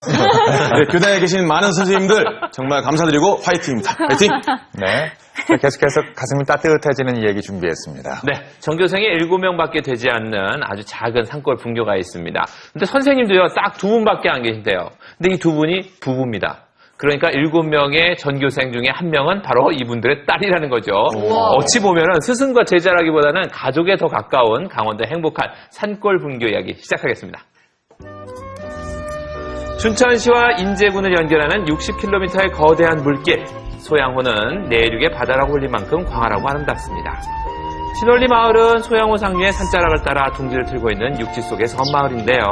네, 교단에 계신 많은 선생님들 정말 감사드리고 화이팅입니다. 화이팅! 네. 자, 계속해서 가슴이 따뜻해지는 얘기 준비했습니다. 네, 전교생이 7명밖에 되지 않는 아주 작은 산골 분교가 있습니다. 근데 선생님도요, 딱 두 분밖에 안 계신데요. 근데 이 두 분이 부부입니다. 그러니까 7명의 전교생 중에 한 명은 바로 이분들의 딸이라는 거죠. 어찌 보면은 스승과 제자라기보다는 가족에 더 가까운 강원도 행복한 산골 분교 이야기 시작하겠습니다. 춘천시와 인제군을 연결하는 60km의 거대한 물길. 소양호는 내륙의 바다라고 불릴 만큼 광활하고 아름답습니다. 신월리 마을은 소양호 상류의 산자락을 따라 둥지를 틀고 있는 육지 속의 섬마을인데요.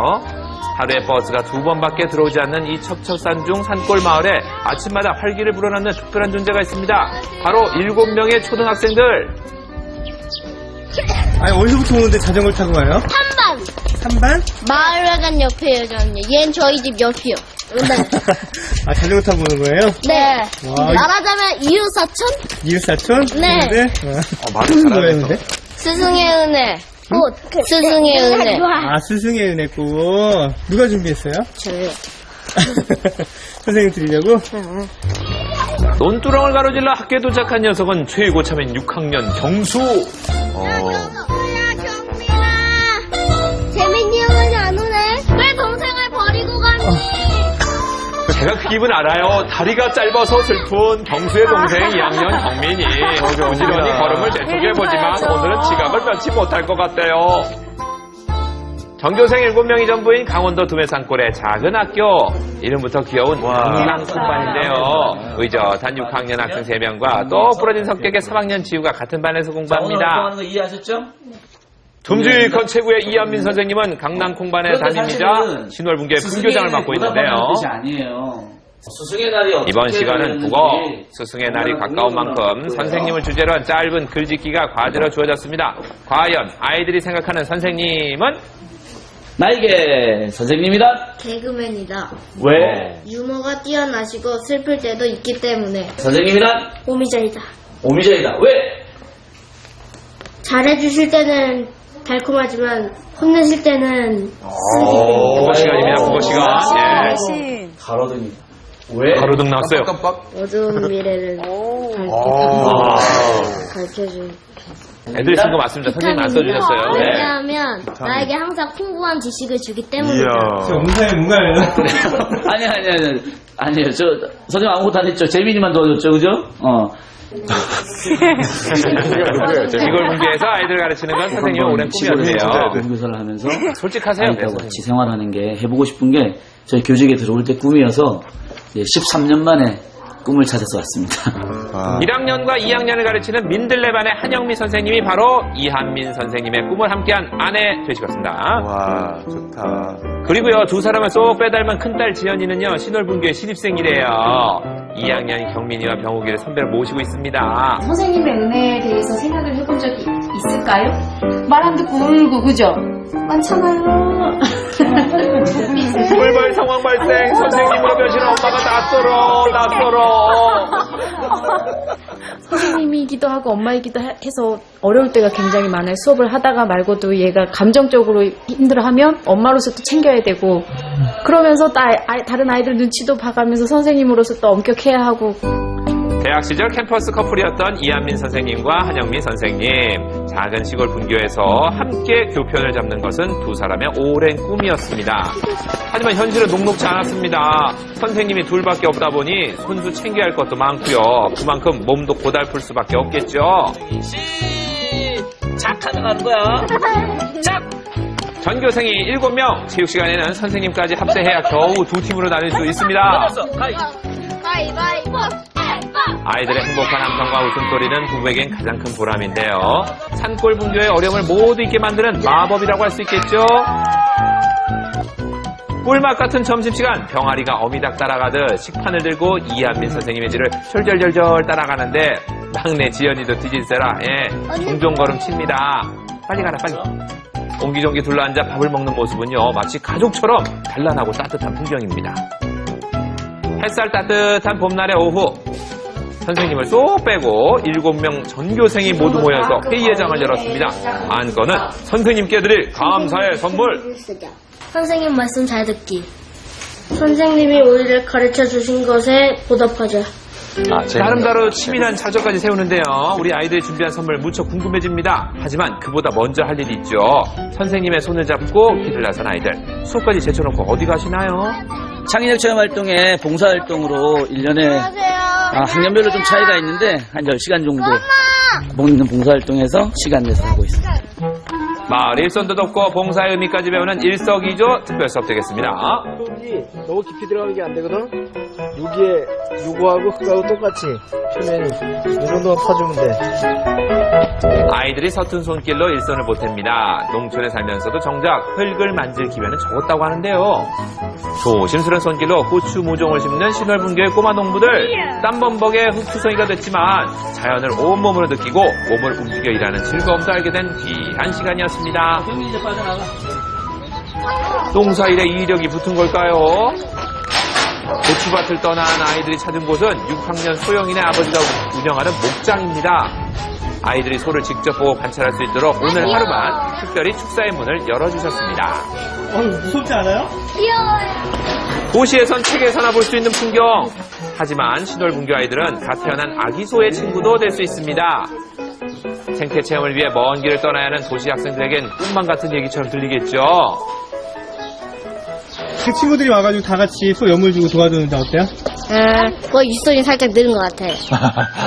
하루에 버스가 두 번밖에 들어오지 않는 이 첩첩산 중 산골 마을에 아침마다 활기를 불어넣는 특별한 존재가 있습니다. 바로 일곱 명의 초등학생들. 아니 어디서부터 오는데 자전거를 타고 가요? 3반 3반? 마을회관 옆이에요 저는요 얘는 저희 집 옆이요 네, 아 자전거 타고 오는 거예요? 네. 와. 말하자면 이웃사촌 이웃사촌? 네. 근데? 어, 말을 무슨 잘하네, 거였는데? 스승의 은혜 꽃 스승의 은혜 아 스승의 은혜 꽃 누가 준비했어요? 저요 선생님 드리려고? 논두렁을 가로질러 학교에 도착한 녀석은 최고 참인 6학년 경수. 어, 제가 그 기분 알아요. 다리가 짧아서 슬픈 경수의 동생 2학년 경민이. 부지런히 걸음을 재촉해보지만 오늘은 지갑을 펴지 못할 것 같대요. 전교생 7명이 전부인 강원도 두메산골의 작은 학교. 이름부터 귀여운 강남콩반인데요. 의젓한 6학년 학생 3명과 또 부러진 성격의 3학년 지우가 같은 반에서 공부합니다. 하는 거 이해하셨죠? 듬직한 최고의 이한민 선생님은 강남. 사실은 신월분교의 스승의 분교장을 맡고 있는데요. 이번 시간은 국어, 스승의 날이 가까운 만큼. 선생님을 주제로 한 짧은 글짓기가 과제로 주어졌습니다. 과연 아이들이 생각하는 선생님은 나에게 선생님이다. 개그맨이다 왜? 유머가 뛰어나시고 슬플 때도 있기 때문에 선생님이다. 오미자이다 오미자이다. 왜? 잘해주실 때는 달콤하지만 혼내실 때는 국어 시간입니다. 국어 시간. 예. 가로등이다. 왜? 가로등 나왔어요. 깜빡. 어두운 미래를 아. 밝혀준 애들 쓴거 맞습니다. 선생님 안 써주셨어요. 네. 왜냐하면 나에게 항상 풍부한 지식을 주기 때문이다. 저 웅사에 뭔가요? 아니, 아니, 아니. 아니에요. 저, 선생님 아무것도 안 했죠. 재민이만 도와줬죠. 그죠? 어. 이걸 분교해서 아이들 가르치는 건 선생님의 오랜 꿈이었대요. 공교사를 하면서 솔직하세요. 네, 아이들하고 선생님. 같이 생활하는 게 해보고 싶은 게 저희 교직에 들어올 때 꿈이어서 이제 13년 만에 꿈을 찾아서 왔습니다. 아, 1학년과 2학년을 가르치는 민들레반의 한영미 선생님이 바로 이한민 선생님의 꿈을 함께한 아내 되시겠습니다. 와, 좋다. 그리고요 두 사람을 쏙 빼닮은 큰딸 지연이는요 신월분교의 신입생이래요. 2학년 경민이와 병욱이를 선배로 모시고 있습니다. 선생님의 은혜에 대해서 생각을 해본 적이 있을까요? 말 안 듣고 울고 그죠? 많잖아요. 꿀벌 상황 발생 선생님으로 낯설어 낯설어 선생님이기도 하고 엄마이기도 하- 해서 어려울 때가 굉장히 많아요. 수업을 하다가 말고도 얘가 감정적으로 힘들어하면 엄마로서 또 챙겨야 되고 그러면서 또 다른 아이들 눈치도 봐가면서 선생님으로서 또 엄격해야 하고 대학 시절 캠퍼스 커플이었던 이한민 선생님과 한영민 선생님 작은 시골 분교에서 함께 교편을 잡는 것은 두 사람의 오랜 꿈이었습니다. 하지만 현실은 녹록지 않았습니다. 선생님이 둘밖에 없다 보니 손수 챙겨야 할 것도 많고요. 그만큼 몸도 고달플 수밖에 없겠죠. 착 가져가는 거야. 전교생이 7명, 체육 시간에는 선생님까지 합세해야 겨우 두 팀으로 나뉠 수 있습니다. 가위바위보 아이들의 행복한 함성과 웃음소리는 부부에겐 가장 큰 보람인데요. 산골 분교의 어려움을 모두 잊게 만드는 마법이라고 할 수 있겠죠? 꿀맛 같은 점심시간 병아리가 어미닭 따라가듯 식판을 들고 이한민 선생님의 뒤를 졸졸졸졸 따라가는데 막내 지연이도 뒤질세라 예, 종종 걸음 칩니다. 빨리 가라 빨리. 옹기종기 둘러앉아 밥을 먹는 모습은요 마치 가족처럼 단란하고 따뜻한 풍경입니다. 햇살 따뜻한 봄날의 오후 선생님을 쏙 빼고 일곱 명 전교생이 모두 모여서 회의회장을 열었습니다. 안건은 선생님께 드릴 감사의 선물. 선생님 말씀 잘 듣기 선생님이 우리를 가르쳐 주신 것에 보답하자. 아. 나름대로 치밀한 작전까지 세우는데요. 우리 아이들이 준비한 선물 무척 궁금해집니다. 하지만 그보다 먼저 할 일이 있죠. 선생님의 손을 잡고 길을 나선 아이들. 수업까지 제쳐놓고 어디 가시나요? 창의력 체험 활동에 봉사활동으로 1년에 아, 학년별로 좀 차이가 있는데 한 10시간 정도 먹는 봉사활동에서 시간 내서 하고 있습니다. 마을 일손도 돕고 봉사의 의미까지 배우는 일석이조 특별 수업 되겠습니다. 너무 깊이 들어가는 게 안 되거든? 여기에 요거하고 흙하고 똑같이 표면이 이 정도만 파주면 돼. 아이들이 서툰 손길로 일손을 보탭니다. 농촌에 살면서도 정작 흙을 만질 기회는 적었다고 하는데요. 조심스런 손길로 고추 모종을 심는 신월분교의 꼬마 농부들 땀범벅의 흙투성이가 됐지만 자연을 온몸으로 느끼고 몸을 움직여 일하는 즐거움도 알게 된 귀한 시간이었습니다. 농사일에 이력이 붙은 걸까요? 고추밭을 떠난 아이들이 찾은 곳은 6학년 소영이네 아버지가 운영하는 목장입니다. 아이들이 소를 직접 보고 관찰할 수 있도록 오늘 하루만 특별히 축사의 문을 열어주셨습니다. 어, 무섭지 않아요? 귀여워요. 도시에선 책에서나 볼 수 있는 풍경. 하지만 신월분교 아이들은 갓 태어난 아기 소의 친구도 될 수 있습니다. 생태 체험을 위해 먼 길을 떠나야 하는 도시 학생들에겐 꿈만 같은 얘기처럼 들리겠죠. 그 친구들이 와가지고 다 같이 소 염을 주고 도와주는데 어때요? 아, 뭐 윗손이 살짝 늘은 것 같아.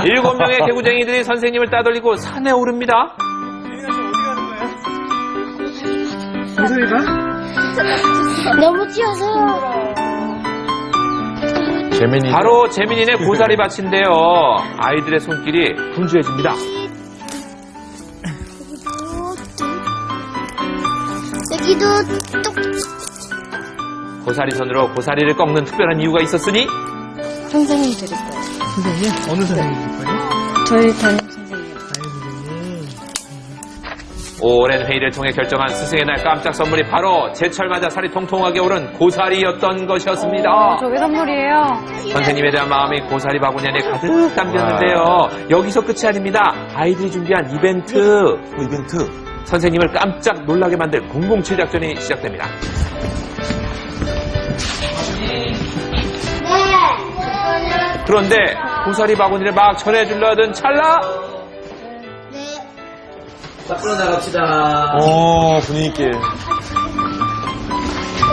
일곱 명의 개구쟁이들이 선생님을 따돌리고 산에 오릅니다. 무소리가? 너무 튀어서. 재민이. 바로 재민이네 고사리 밭인데요. 아이들의 손길이 분주해집니다. 여기도 똑. 고사리 손으로 고사리를 꺾는 특별한 이유가 있었으니 선생님 드릴 거예요. 선생님? 어느 선생님일 거예요? 저희 담임 선생님. 아이, 선생님. 오랜 회의를 통해 결정한 스승의 날 깜짝 선물이 바로 제철 맞아 살이 통통하게 오른 고사리였던 것이었습니다. 저게 선물이에요. 선생님에 대한 마음이 고사리 바구니 안에 가득 담겼는데요. 여기서 끝이 아닙니다. 아이들이 준비한 이벤트. 뭐 이벤트. 선생님을 깜짝 놀라게 만들 007 작전이 시작됩니다. 그런데 고사리 바구니를 막 전해주려 하던 찰나 밖으로 나갑시다. 어, 분위기 있게.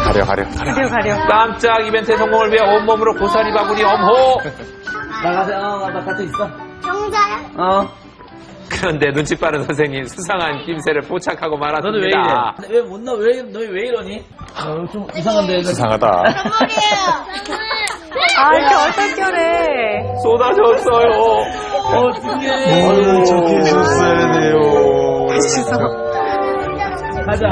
가려, 가려. 가려, 가려. 깜짝 이벤트의 성공을 위해 온몸으로 고사리 바구니 엄호. 나가세요. 어, 나 같은 있어. 경자야? 어. 그런데 눈치 빠른 선생님 수상한 낌새를 포착하고 너는 왜 말았습니다. 이래? 왜 못 나? 왜, 너왜 이러니? 어, 좀 이상한데. 이상하다. 아, 이렇게 얼떨결에. 쏟아졌어요. 어, 어떡해. 뭘 저렇게 해줬어야 돼요. 가자.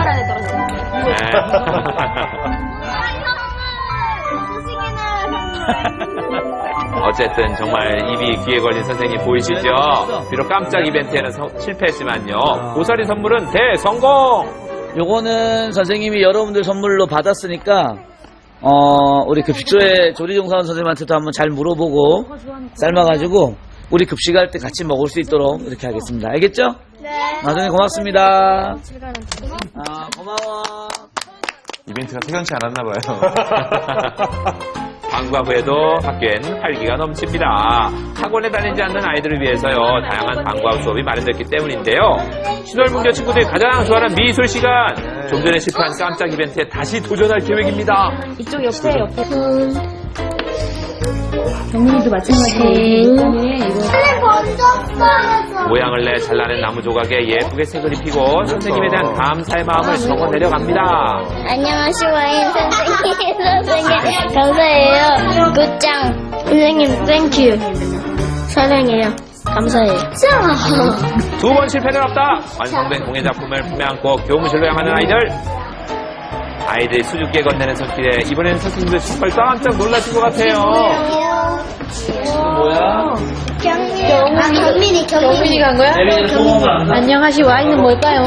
어쨌든 정말 입이 귀에 걸린 선생님 보이시죠? 비록 깜짝 이벤트에는 서- 실패했지만요. 고사리 선물은 대성공! 요거는 선생님이 여러분들 선물로 받았으니까, 어, 우리 급식소의 조리종사원 선생님한테도 한번 잘 물어보고, 삶아가지고, 우리 급식할 때 같이 먹을 수 있도록 이렇게 하겠습니다. 알겠죠? 네. 나중에 고맙습니다. 아, 고마워. 이벤트가 퇴근치 않았나 봐요. 방과후 에도 학교엔 활기가 넘칩니다. 학원에 다니지 않는 아이들을 위해서요, 다양한 방과후 수업이 마련됐기 때문인데요. 신월문교 친구들이 가장 좋아하는 미술 시간! 좀 전에 실패한 깜짝 이벤트에 다시 도전할 계획입니다. 이쪽 옆에, 옆에. 경민이도 마찬가지예요. 이번에 이거 원래 먼저 써서. 모양을 내 잘라낸 나무 조각에 예쁘게 색을 입히고 선생님에 대한 감사의 마음을 적어 내려갑니다. 안녕하세요, 선생님. 선생님, 감사해요. 굿짱. 선생님, 땡큐. 사랑해요. 감사해요. 두 번 실패는 없다. 완성된 공예 작품을 품에 안고 교무실로 향하는 아이들. 아이들이 수줍게 건네는 손길에 이번엔 선생님들 정말 깜짝 놀라실 것 같아요. 뭐야? 경민이. 아, 경민이, 경민이. 간 거야? 애비들 고마워. 안녕하시 와인은 뭘까요?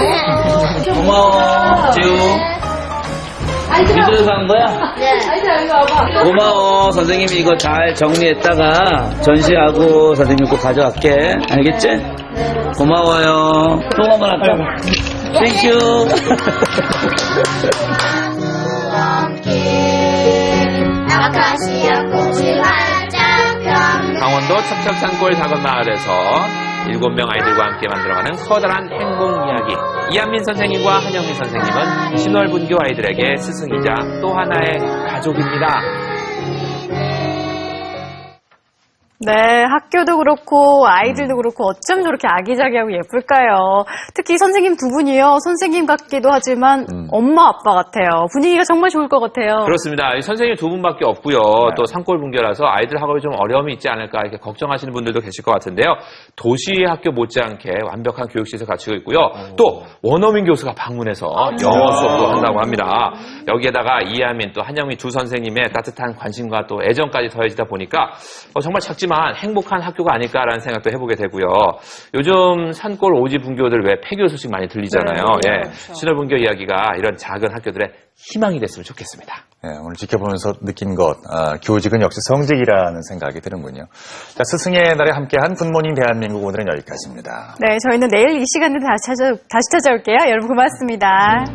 고마워. 재우. 미술 간 거야? 네. 고마워. 선생님이 이거 잘 정리했다가 전시하고 선생님 꼭 가져갈게. 알겠지? 고마워요. 또한번 할까? 땡큐. 첩첩산골 작은 마을에서 일곱 명 아이들과 함께 만들어가는 커다란 행복 이야기. 이한민 선생님과 한영민 선생님은 신월분교 아이들에게 스승이자 또 하나의 가족입니다. 네, 학교도 그렇고 아이들도 그렇고 어쩜 저렇게 아기자기하고 예쁠까요? 특히 선생님 두 분이요. 선생님 같기도 하지만 엄마 아빠 같아요. 분위기가 정말 좋을 것 같아요. 그렇습니다. 이 선생님 두 분밖에 없고요. 또 산골 분교라서 아이들 학업에 좀 어려움이 있지 않을까 이렇게 걱정하시는 분들도 계실 것 같은데요. 도시 학교 못지않게 완벽한 교육 시설 갖추고 있고요. 또 원어민 교수가 방문해서 영어 수업도 한다고 합니다. 여기에다가 이하민 또 한영민 두 선생님의 따뜻한 관심과 또 애정까지 더해지다 보니까 어, 정말 작지 만 행복한 학교가 아닐까라는 생각도 해보게 되고요. 요즘 산골 오지 분교들 왜 폐교 소식 많이 들리잖아요. 예, 신월분교 이야기가 이런 작은 학교들의 희망이 됐으면 좋겠습니다. 예, 오늘 지켜보면서 느낀 것, 아, 교직은 역시 성직이라는 생각이 드는군요. 자, 스승의 날에 함께한 굿모닝 대한민국 오늘은 여기까지입니다. 네, 저희는 내일 이 시간에 다시 찾아, 다시 찾아올게요. 여러분 고맙습니다.